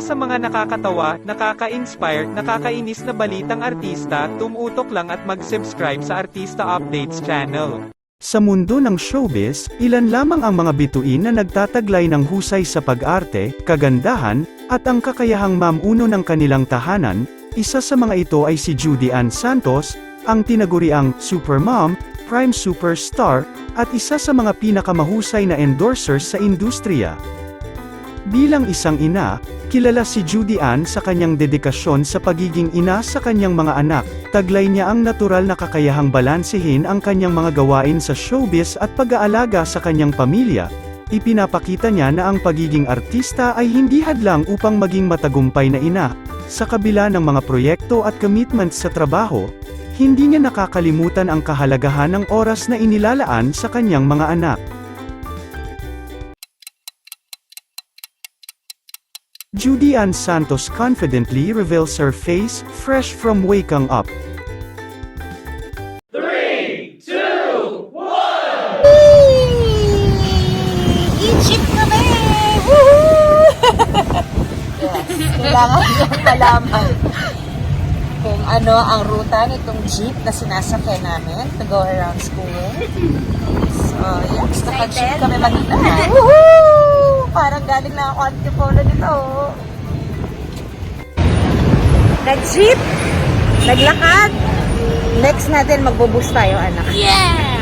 Sa mga nakakatawa, nakaka-inspire, nakakainis na balitang artista, tumutok lang at mag-subscribe sa Artista Updates channel. Sa mundo ng showbiz, ilan lamang ang mga bituin na nagtataglay ng husay sa pag-arte, kagandahan, at ang kakayahang mamuno ng kanilang tahanan. Isa sa mga ito ay si Judy Ann Santos, ang tinaguriang Supermom, Prime Superstar, at isa sa mga pinakamahusay na endorsers sa industriya. Bilang isang ina, kilala si Judy Ann sa kanyang dedikasyon sa pagiging ina sa kanyang mga anak. Taglay niya ang natural na kakayahang balansehin ang kanyang mga gawain sa showbiz at pag-aalaga sa kanyang pamilya. Ipinapakita niya na ang pagiging artista ay hindi hadlang upang maging matagumpay na ina. Sa kabila ng mga proyekto at commitments sa trabaho, hindi niya nakakalimutan ang kahalagahan ng oras na inilalaan sa kanyang mga anak. Judy Ann Santos confidently reveals her face, fresh from waking up. I-jeep kami! Woohoo! yes, kailangan niyong malaman kung ano ang ruta nitong jeep na sinasakyan namin to go around school. So, yes, naka-jeep kami Manila. Woohoo! Galing na ako Antipolo nito. Nag-jeep, naglakad. Next natin, magbubus tayo, anak. Yeah!